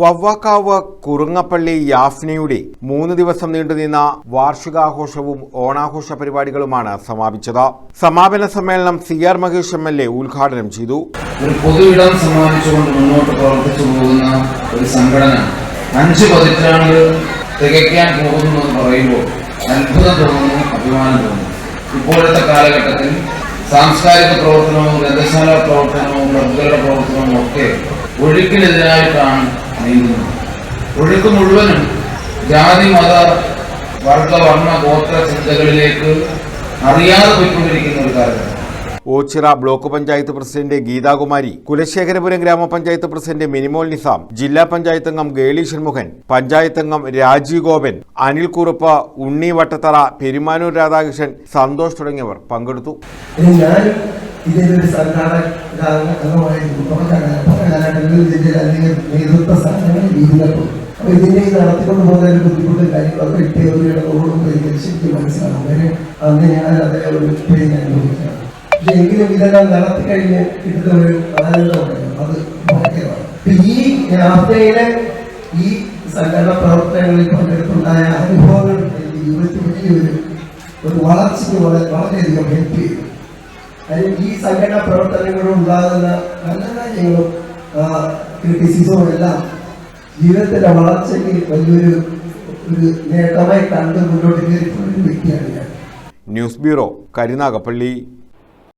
വവ്വാക്കാവ് കുറുങ്ങപ്പള്ളി യാഫ്നയുടെ മൂന്ന് ദിവസം നീണ്ടുനിന്ന വാർഷികാഘോഷവും ഓണാഘോഷ പരിപാടികളുമാണ് സമാപിച്ചത്. സമാപന സമ്മേളനം C R Mahesh M L A ഉദ്ഘാടനം ചെയ്തു. ഒരു പൊതു ഇടം സമ്മാനിച്ചുകൊണ്ട് മുന്നോട്ട് പ്രവർത്തിച്ചു പോകുന്ന ഒരു സംഘടന അഞ്ച് പതിറ്റാണ്ട് തികയ്ക്കാൻ പോകുന്നു എന്ന് പറയുമ്പോൾ അത്ഭുതം തോന്നുന്നു അഭിമാനം തോന്നുന്നു. ഇപ്പോഴത്തെ കാലഘട്ടത്തിൽ സാംസ്കാരിക പ്രവർത്തനവും ഗ്രന്ഥശാല പ്രവർത്തനവും പ്രതികളുടെ പ്രവർത്തനവും ഒക്കെ ഒഴുക്കിനെതിരായിട്ടാണ് നീങ്ങുന്നത് ഒഴുക്ക് മുഴുവനും ജാതി മത വർഗ വർണ ഗോത്ര ചിന്തകളിലേക്ക് അറിയാതെ പോയിക്കൊണ്ടിരിക്കുന്ന ഒരു കാലഘട്ടം. ഓച്ചിറ ബ്ലോക്ക് പഞ്ചായത്ത് പ്രസിഡന്റ് ഗീതാകുമാരി കുലശേഖരപുരം ഗ്രാമപഞ്ചായത്ത് പ്രസിഡന്റ് മിനിമോൾ നിസാം ജില്ലാ പഞ്ചായത്ത് അംഗം ഗേളി ഷൺമുഖൻ പഞ്ചായത്ത് അംഗം രാജീവ് ഗോപൻ അനിൽ കുറുപ്പ് ഉണ്ണി വട്ടത്തറ പെരുമാനൂർ രാധാകൃഷ്ണൻ സന്തോഷ് തുടങ്ങിയവർ പങ്കെടുത്തു. ഇനി ഞാൻ ഇതിന്റെ ഒരു സംഘാടക പല ഇതിന്റെ അല്ലെങ്കിൽ നേതൃത്വ സ്ഥാനങ്ങളിൽ രീതികളും അപ്പൊ ഇതിനെ ഇത് നടത്തിക്കൊണ്ട് പോകുന്ന ബുദ്ധിമുട്ടും കാര്യങ്ങളൊക്കെ ഇട്ടേറിയുടെ ശരിക്കും മനസ്സിലാണ് അങ്ങനെ ഞാൻ അതേ ഒരു അനുഭവിക്കുകയാണ് പക്ഷെ എങ്കിലും ഇതെല്ലാം നടത്തി കഴിഞ്ഞ് കിട്ടുന്ന ഒരു ആനന്ദമുണ്ടല്ലോ അത് ഈ യാത്രയിലെ ഈ സംഘടന പ്രവർത്തനങ്ങളിൽ പങ്കെടുത്തുണ്ടായ അനുഭവങ്ങൾ ജീവിതത്തിൽ വലിയൊരു ഒരു വളർച്ചയ്ക്ക് വളരെ വളരെയധികം ഹെൽപ്പ് ചെയ്തു. ഈ സംഘടനാ പ്രവർത്തനങ്ങളും ഉണ്ടാകുന്ന നല്ല കാര്യങ്ങളും ക്രിറ്റിസിസവും എല്ലാം ജീവിതത്തിന്റെ വളർച്ചയ്ക്ക് വലിയൊരു ഒരു നേട്ടമായി കണ്ട് മുന്നോട്ട് കയറിയിട്ടുള്ള വ്യക്തിയാണ് ഞാൻ. News bureau Karunagappally.